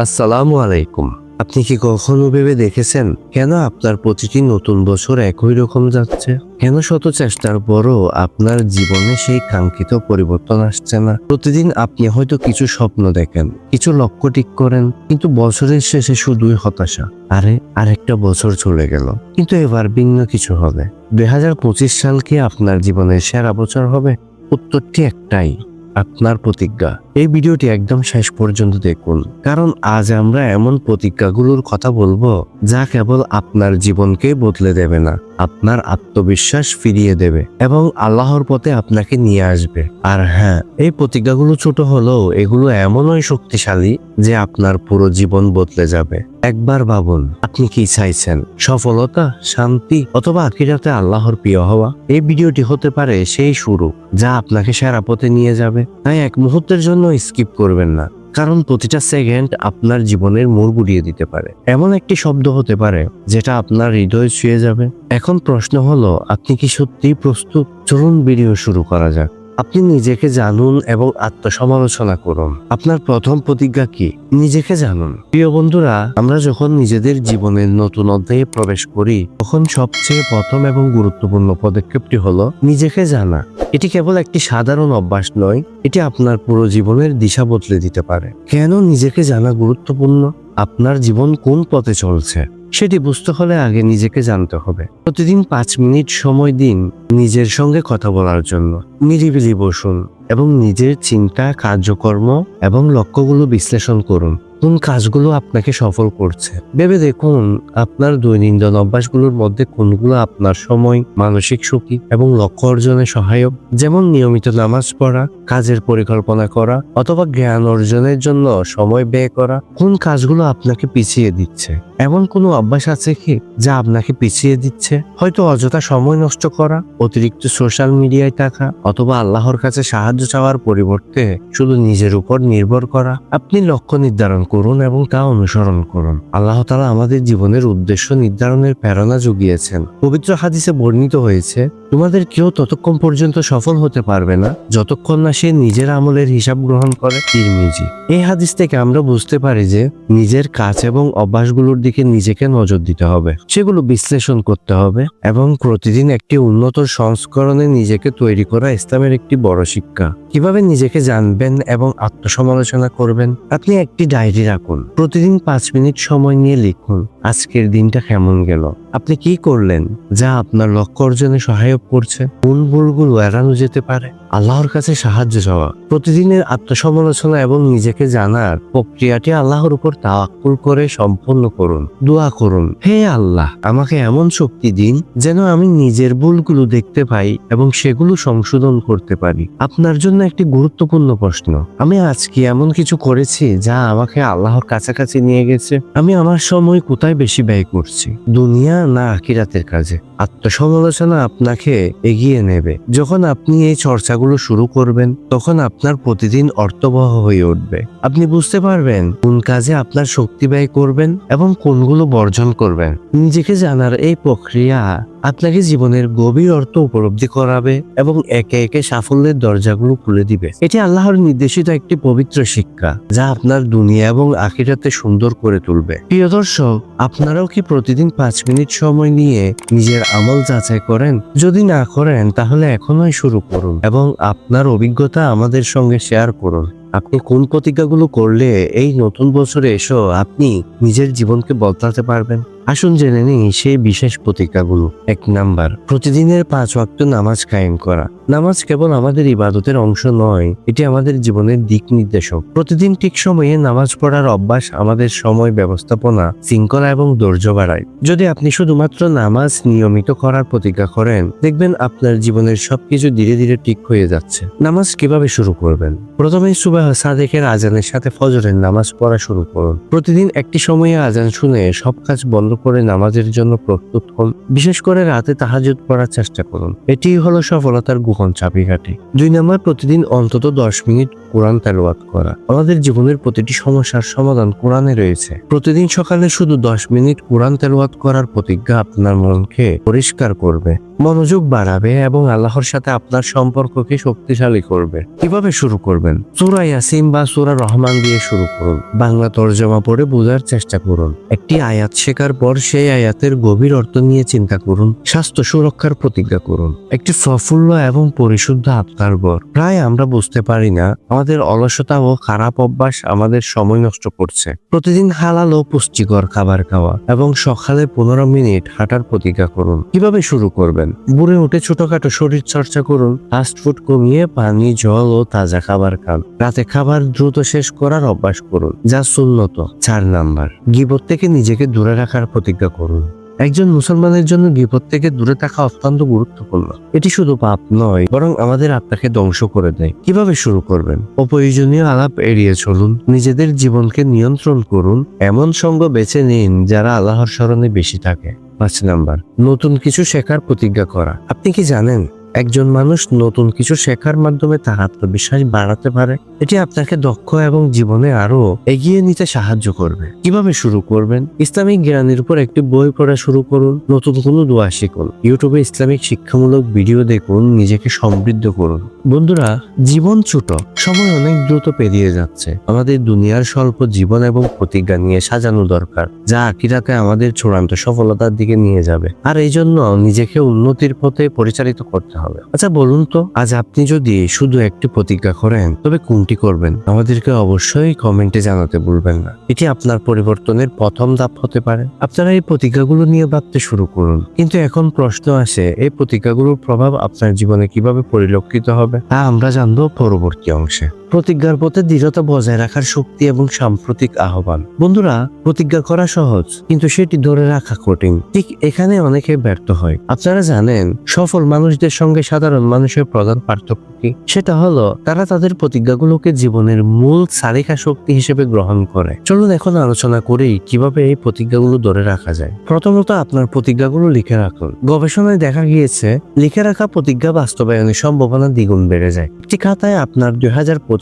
আসসালামু আলাইকুম। আপনি কি কখনো ভেবে দেখেছেন কেন আপনার প্রতিটি নতুন বছর একই রকম যাচ্ছে? কেন শত চেষ্টার পরও আপনার জীবনে সেই কাঙ্ক্ষিত পরিবর্তন আসছে না? প্রতিদিন আপনি হয়তো কিছু স্বপ্ন দেখেন, কিছু লক্ষ্য ঠিক করেন, কিন্তু বছরের শেষে শুধুই হতাশা। আরে, আরেকটা বছর চলে গেল, কিন্তু এবার ভিন্ন কিছু হবে। দুই হাজার পঁচিশ সাল কি আপনার জীবনের সেরা বছর হবে? উত্তরটি একটাই। আপনার প্রতিজ্ঞা। এই ভিডিওটি একদম শেষ পর্যন্ত দেখুন। কারণ আজ আমরা এমন প্রতিজ্ঞাগুলোর কথা বলব যা কেবল আপনার জীবনকে বদলে দেবে না, আপনার আত্মবিশ্বাস ফিরিয়ে দেবে এবং আল্লাহর পথে আপনাকে নিয়ে আসবে। আর হ্যাঁ এই প্রতিজ্ঞাগুলো ছোট হলেও এগুলো এমনই শক্তিশালী যে আপনার পুরো জীবন বদলে যাবে। একবার ভাবুন, আপনি কি চাইছেন? সফলতা, শান্তি অথবা আখিরাতে আল্লাহর প্রিয় হওয়া? এই ভিডিওটি হতে পারে সেই শুরু, যা আপনাকে সেরা পথে নিয়ে যাবে। তাই এক মুহূর্তের জন্য স্কিপ করবেন না, কারণ প্রতিটা সেকেন্ড আপনার জীবনের মোড় ঘুরিয়ে দিতে পারে। এমন একটি শব্দ হতে পারে, যেটা আপনার হৃদয় ছুঁয়ে যাবে। এখন প্রশ্ন হলো, আপনি কি সত্যিই প্রস্তুত? চলুন ভিডিও শুরু করা যাক। আপনি নিজেকে জানুন এবং আত্মসমালোচনা করুন। আপনার প্রথম প্রতিজ্ঞা কি? নিজেকে জানুন। প্রিয় বন্ধুরা, আমরা যখন নিজেদের জীবনের নতুন অধ্যায়ে প্রবেশ করি, তখন সবচেয়ে প্রথম এবং গুরুত্বপূর্ণ পদক্ষেপটি হলো নিজেকে জানা। এটি কেবল একটি সাধারণ অভ্যাস নয়, এটি আপনার পুরো জীবনের দিশা বদলে দিতে পারে। কেন নিজেকে জানা গুরুত্বপূর্ণ? আপনার জীবন কোন পথে চলছে? সেটি বুঝতে হলে আগে নিজেকে জানতে হবে। প্রতিদিন পাঁচ মিনিট সময় দিন নিজের সঙ্গে কথা বলার জন্য। নিরিবিলি বসুন এবং নিজের চিন্তা, কার্যকর্ম এবং লক্ষ্যগুলো বিশ্লেষণ করুন। কোন কাজগুলো আপনাকে সফল করছে। ভেবে দেখুন, আপনার দৈনন্দিন অভ্যাসগুলোর মধ্যে কোনগুলো আপনার সময়, মানসিক সুখী এবং লক্ষ্য অর্জনে সহায়ক? যেমন নিয়মিত নামাজ পড়া, কাজের পরিকল্পনা করা অথবা জ্ঞান অর্জনের জন্য সময় ব্যয় করা। কোন কাজগুলো আপনাকে পিছিয়ে দিচ্ছে? এমন কোনো অভ্যাস আছে কি যা আপনাকে পিছিয়ে দিচ্ছে? হয়তো অযথা সময় নষ্ট করা, অতিরিক্ত সোশ্যাল মিডিয়ায় থাকা অথবা আল্লাহর কাছে সাহায্য চাওয়ার পরিবর্তে শুধু নিজের উপর নির্ভর করা। আপনি লক্ষ্য নির্ধারণ করুন এবং তা অনুসরণ করুন। আল্লাহ তালা আমাদের জীবনের উদ্দেশ্য নির্ধারণের প্রেরণা জুগিয়েছেন। পবিত্র হাদিসে বর্ণিত হয়েছে, তোমাদের কেউ ততক্ষণ পর্যন্ত সফল হতে পারবে না, যতক্ষণ না সে নিজের আমলের হিসাব গ্রহণ করে। তিরমিজি। এই হাদিস থেকে আমরা বুঝতে পারি যে, নিজের কাজ এবং অভ্যাসগুলোর দিকে নিজেকে নজর দিতে হবে। সেগুলো বিশ্লেষণ করতে হবে এবং প্রতিদিন একটি উন্নত সংস্করণে নিজেকে তৈরি করা ইসলামের একটি বড় শিক্ষা। কীভাবে নিজেকে জানবেন এবং আত্মসমালোচনা করবেন, আপনি একটি ডায়েরি রাখুন। প্রতিদিন পাঁচ মিনিট সময় নিয়ে লিখুন। আজকের দিনটা কেমন গেল? আপনি কি করলেন যা আপনার লক্ষ্য অর্জনে সহায়ক করছে? কোন ভুলগুলো এড়ানো যেতে পারে? আল্লাহর কাছে সাহায্য চাওয়া। প্রতিদিনের আত্মসমালোচনা এবং নিজেকে জানার প্রক্রিয়াটি আল্লাহর উপর তাওয়াক্কুল করে সম্পন্ন করুন। দোয়া করুন, হে আল্লাহ, আমাকে এমন শক্তি দিন যেন আমি নিজের ভুলগুলো দেখতে পাই এবং সেগুলো সংশোধন করতে পারি। আপনার জন্য একটি গুরুত্বপূর্ণ প্রশ্ন। আমি আজকে এমন কিছু করেছি যা আমাকে আল্লাহর কাছাকাছি নিয়ে গেছে। আমি আমার সময় কোথায় বেশি ব্যয় করছি। দুনিয়া না আকিরাতের কাজে। আত্মসমালোচনা আপনাকে এগিয়ে নেবে। যখন আপনি এই চর্চাগুলো শুরু করবেন, তখন আপনার প্রতিদিন অর্থবহ হয়ে উঠবে। আপনি বুঝতে পারবেন কোন কাজে আপনার শক্তি ব্যয় করবেন এবং কোনগুলো বর্জন করবেন। নিজেকে জানার এই প্রক্রিয়া আপনাকে জীবনের গভীর অর্থ উপলব্ধি করাবে এবং একে একে সাফল্যের দরজাগুলো খুলে দিবে। এটি আল্লাহর নির্দেশিত একটি পবিত্র শিক্ষা, যা আপনার দুনিয়া এবং আখিরাতে সুন্দর করে তুলবে। প্রিয় দর্শক, আপনারাও কি প্রতিদিন পাঁচ মিনিট সময় নিয়ে নিজের আমল যাচাই করেন? যদি না করেন, তাহলে এখনই শুরু করুন এবং আপনার অভিজ্ঞতা আমাদের সঙ্গে শেয়ার করুন। আপনি কোন প্রতিজ্ঞাগুলো করলে এই নতুন বছরে এসো আপনি নিজের জীবনকে বদলাতে পারবেন? আসুন জেনে নিই, সেই বিশেষ প্রতিজ্ঞাগুলো এক নাম্বার, প্রতিদিনের পাঁচ ওয়াক্ত নামাজ কায়েম করা। নামাজ কেবল আমাদের ইবাদতের অংশ নয়, এটি আমাদের জীবনের দিক নির্দেশক। প্রতিদিন ঠিক সময়ে নামাজ পড়ার অভ্যাস আমাদের সময় ব্যবস্থাপনা, শৃঙ্খলা এবং ধৈর্য বাড়ায়। যদি আপনি শুধুমাত্র নামাজ নিয়মিত করার প্রতিজ্ঞা করেন, দেখবেন আপনার জীবনের সবকিছু ধীরে ধীরে ঠিক হয়ে যাচ্ছে। নামাজ কীভাবে শুরু করবেন? প্রথমে সুবাহ সাদেকের আজানের সাথে ফজরের নামাজ পড়া শুরু করুন। প্রতিদিন একটি সময়ে আজান শুনে সব কাজ বন্ধ করে নামাজের জন্য প্রস্তুত হন। বিশেষ করে রাতে তাহাজুদ পড়ার চেষ্টা করুন। এটি হলো সফলতার গোপন চাবিকাঠি। দুই নম্বর, প্রতিদিন অন্তত দশ মিনিট কোরআন তেলোয়াত করা। আমাদের জীবনের প্রতিটি সমস্যার সমাধান কোরআনে রয়েছে। প্রতিদিন সকালে শুধু দশ মিনিট কোরআন তেলোয়াত করার প্রতিজ্ঞা আপনার মনকে পরিষ্কার করবে। মনোযোগ বাড়াবে এবং আল্লাহর সাথে আপনার সম্পর্ককে শক্তিশালী করবে। কীভাবে শুরু করবেন? সুরা ইয়াসিন বা সুরা রহমান দিয়ে শুরু করুন। বাংলা তর্জমা পড়ে বোঝার চেষ্টা করুন। একটি আয়াত শেখার পর সেই আয়াতের গভীর অর্থ নিয়ে চিন্তা করুন। স্বাস্থ্য সুরক্ষার প্রতিজ্ঞা করুন। একটি প্রফুল্ল এবং পরিশুদ্ধ আত্মার বর প্রায় আমরা বুঝতে পারি না, আমাদের অলসতা ও খারাপ অভ্যাস আমাদের সময় নষ্ট করছে। প্রতিদিন হালাল ও পুষ্টিকর খাবার খাওয়া এবং সকালে পনেরো মিনিট হাঁটার প্রতিজ্ঞা করুন। কীভাবে শুরু করবেন? বুড়ে উঠে ছোটখাটো শরীর চর্চা করুন ফাস্ট ফুড কমিয়ে পানি, জল ও তাজা খাবার খান। রাতে খাবার দ্রুত শেষ করার অভ্যাস করুন, যা সুন্নত। চার নাম্বার, গিবত থেকে নিজেকে দূরে রাখার প্রতিজ্ঞা করুন। একজন মুসলমানের জন্য বিপদ থেকে দূরে থাকা অত্যন্ত গুরুত্বপূর্ণ। এটি শুধু পাপ নয়, বরং আমাদের আত্মাকে ধ্বংস করে দেয়। কীভাবে শুরু করবেন? অপ্রয়োজনীয় আলাপ এড়িয়ে চলুন, নিজেদের জীবনকে নিয়ন্ত্রণ করুন। এমন সঙ্গ বেছে নিন যারা আল্লাহর স্মরণে বেশি থাকে। পাঁচ নাম্বার নতুন কিছু শেখার প্রতিজ্ঞা করা। আপনি কি জানেন একজন মানুষ নতুন কিছু শেখার মাধ্যমে তার আত্মবিশ্বাস বাড়াতে পারে, এটি আপনাকে দক্ষ এবং জীবনে আরও এগিয়ে নিতে সাহায্য করবে। কীভাবে শুরু করবেন? ইসলামিক জ্ঞানের উপর একটি বই পড়া শুরু করুন, নতুন কোনো দোয়া শিখুন। ইউটিউবে ইসলামিক শিক্ষামূলক ভিডিও দেখুন, নিজেকে সমৃদ্ধ করুন। বন্ধুরা, জীবন ছোট, সময় অনেক দ্রুত পেরিয়ে যাচ্ছে। আমাদের দুনিয়ার স্বল্প জীবন এবং প্রতিজ্ঞা নিয়ে সাজানো দরকার, যা আকিরাতে আমাদের চূড়ান্ত সফলতার দিকে নিয়ে যাবে। আর এই জন্য নিজেকে উন্নতির পথে পরিচালিত করতে হবে। আচ্ছা বলুন তো, আজ আপনি যদি শুধু একটি প্রতিজ্ঞা করেন, তবে কোনটি করবেন? আমাদেরকে অবশ্যই কমেন্টে জানাতে ভুলবেন না। এটি আপনার পরিবর্তনের প্রথম ধাপ হতে পারে। আপনারা এই প্রতিজ্ঞাগুলো নিয়ে ভাবতে শুরু করুন। কিন্তু এখন প্রশ্ন আসে, এই প্রতিজ্ঞাগুলোর প্রভাব আপনার জীবনে কীভাবে পরিলক্ষিত হবে? তা আমরা জানব পরবর্তী অংশে। প্রতিজ্ঞার পথে দৃঢ়তা বজায় রাখার শক্তি এবং সাম্প্রতিক আহ্বান। বন্ধুরা, প্রতিজ্ঞা করা সহজ, কিন্তু সেটি ধরে রাখা কঠিন। ঠিক এখানে অনেকে ব্যর্থ হয়। আপনারা জানেন, সফল মানুষদের সঙ্গে সাধারণ মানুষের প্রধান পার্থক্য কি? সেটা হলো, তারা তাদের প্রতিজ্ঞাগুলোকে জীবনের মূল চালিকা শক্তি হিসেবে গ্রহণ করে। চলুন এখন আলোচনা করি, কীভাবে এই প্রতিজ্ঞাগুলো ধরে রাখা যায়। প্রথমত আপনার প্রতিজ্ঞাগুলো লিখে রাখুন। গবেষণায় দেখা গিয়েছে, লিখে রাখা প্রতিজ্ঞা বাস্তবায়নের সম্ভাবনা দ্বিগুণ বেড়ে যায়। একটি খাতায় আপনার দুই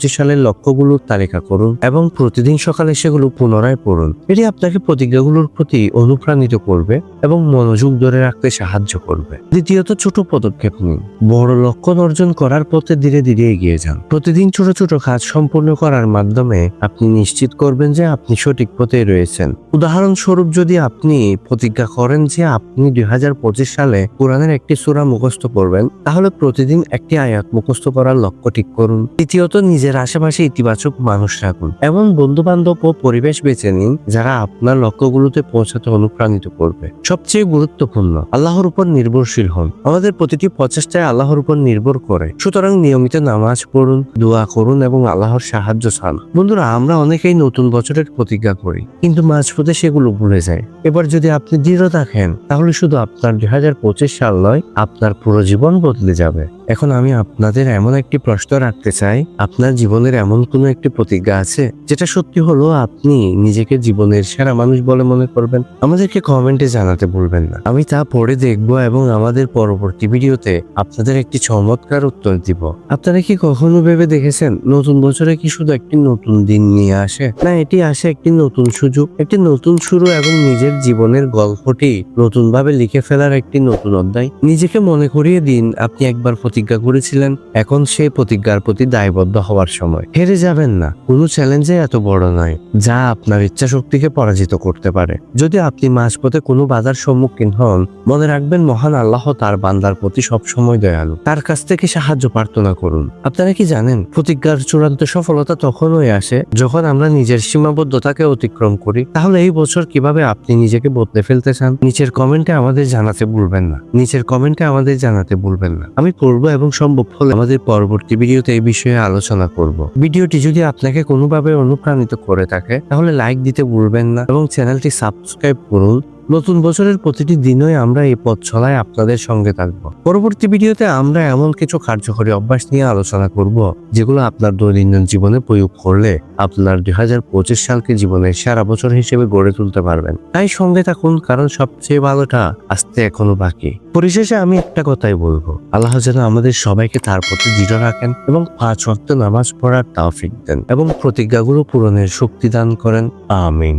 সালের লক্ষ্যগুলোর তালিকা করুন এবং প্রতিদিন সকালে সেগুলো পুনরায় পড়ুন। এটি আপনাকে প্রতিজ্ঞাগুলোর প্রতি অনুপ্রাণিত করবে এবং মনোযোগ ধরে রাখতে সাহায্য করবে। দ্বিতীয়ত, ছোট পদক্ষেপ নিন। বড় লক্ষ্য অর্জন করার পথে ধীরে ধীরে এগিয়ে যান। প্রতিদিন ছোট ছোট কাজ সম্পূর্ণ করার মাধ্যমে আপনি নিশ্চিত করবেন যে আপনি সঠিক পথে রয়েছেন। উদাহরণস্বরূপ, যদি আপনি প্রতিজ্ঞা করেন যে আপনি দুই হাজার পঁচিশ সালে কোরআনের একটি সূরা মুখস্থ করবেন তাহলে প্রতিদিন একটি আয়াত মুখস্থ করার লক্ষ্য ঠিক করুন। তৃতীয়ত, নিজের আশেপাশে ইতিবাচক মানুষ রাখুন। এমন বন্ধু বান্ধব ও পরিবেশ বেছে নিন যারা আপনার লক্ষ্যগুলোতে পৌঁছাতে অনুপ্রাণিত করবে। সবচেয়ে গুরুত্বপূর্ণ, আল্লাহর উপর নির্ভরশীল হন। আমাদের প্রতিটি প্রচেষ্টায় আল্লাহর উপর নির্ভর করে। সুতরাং নিয়মিত নামাজ পড়ুন, দোয়া করুন এবং আল্লাহর সাহায্য চান। বন্ধুরা, আমরা অনেকেই নতুন বছরের প্রতিজ্ঞা করি, কিন্তু মাঝপথে সেগুলো ভুলে যায়। এবার যদি আপনি দৃঢ় থাকেন, তাহলে শুধু আপনার দুই হাজার পঁচিশ সাল নয়, আপনার পুরো জীবন বদলে যাবে। এখন আমি আপনাদের এমন একটি প্রশ্ন রাখতে চাই। আপনার জীবনের এমন কোনো একটি প্রতিজ্ঞা আছে? যেটা সত্যি হলো আপনি নিজেকে জীবনের সেরা মানুষ বলে মনে করবেন? আমাদেরকে কমেন্টে জানাতে ভুলবেন না। আমি তা পড়ে দেখব এবং আমাদের পরবর্তী ভিডিওতে আপনাদের একটি চমৎকার উত্তর দিব। আপনারা কি কখনো ভেবে দেখেছেন নতুন বছরে কি শুধু একটি নতুন দিন নিয়ে আসে? না, এটি আসে একটি নতুন সুযোগ, একটি নতুন শুরু এবং নিজের জীবনের গল্পটি নতুন ভাবে লিখে ফেলার একটি নতুন অধ্যায়। নিজেকে মনে করিয়ে দিন, আপনি একবার প্রতিজ্ঞা করেছিলেন, এখন সেই প্রতিজ্ঞার প্রতি দায়বদ্ধ হওয়ার সময়। হেরে যাবেন না, কোনো চ্যালেঞ্জে এত বড় নয়, যা আপনার ইচ্ছা শক্তিকে পরাজিত করতে পারে। যদি আপনি মাঝপথে কোনো বাধার সম্মুখীন হন, মনে রাখবেন মহান আল্লাহ তার বান্দার প্রতি সবসময় দয়ালু। তার কাছ থেকে সাহায্য প্রার্থনা করুন। আপনারা কি জানেন, প্রতিজ্ঞার চূড়ান্ত সফলতা তখনই আসে যখন আমরা নিজের সীমাবদ্ধতাকে অতিক্রম করি? তাহলে এই বছর কীভাবে আপনি নিজেকে বদলে ফেলতে চান? নিচের কমেন্টে আমাদের জানাতে ভুলবেন না। নিচের কমেন্টে আমাদের জানাতে ভুলবেন না। আমি পড়ব এবং সম্ভব হলে আমাদের পরবর্তী ভিডিওতে এই বিষয়ে আলোচনা করব। ভিডিওটি যদি আপনাকে কোনোভাবে অনুপ্রাণিত করে থাকে, তাহলে লাইক দিতে ভুলবেন না এবং চ্যানেলটি সাবস্ক্রাইব করুন। নতুন বছরের প্রতিটি দিনই আমরা এই পথ চলায় আপনাদের সঙ্গে থাকব। পরবর্তী ভিডিওতে আমরা এমন কিছু কার্যকরী অভ্যাস নিয়ে আলোচনা করব, যেগুলো আপনার দৈনন্দিন জীবনে প্রয়োগ করলে আপনার দুই হাজার পঁচিশ সালকে জীবনের সারা বছর হিসেবে গড়ে তুলতে পারবেন। তাই সঙ্গে থাকুন, কারণ সবচেয়ে ভালোটা আসতে এখনও বাকি। পরিশেষে আমি একটা কথাই বলব, আল্লাহ যেন আমাদের সবাইকে তার প্রতি দৃঢ় রাখেন এবং পাঁচ ওয়াক্ত নামাজ পড়ার তাওফিক দেন এবং প্রতিজ্ঞাগুলো পূরণের শক্তি দান করেন। আমিন।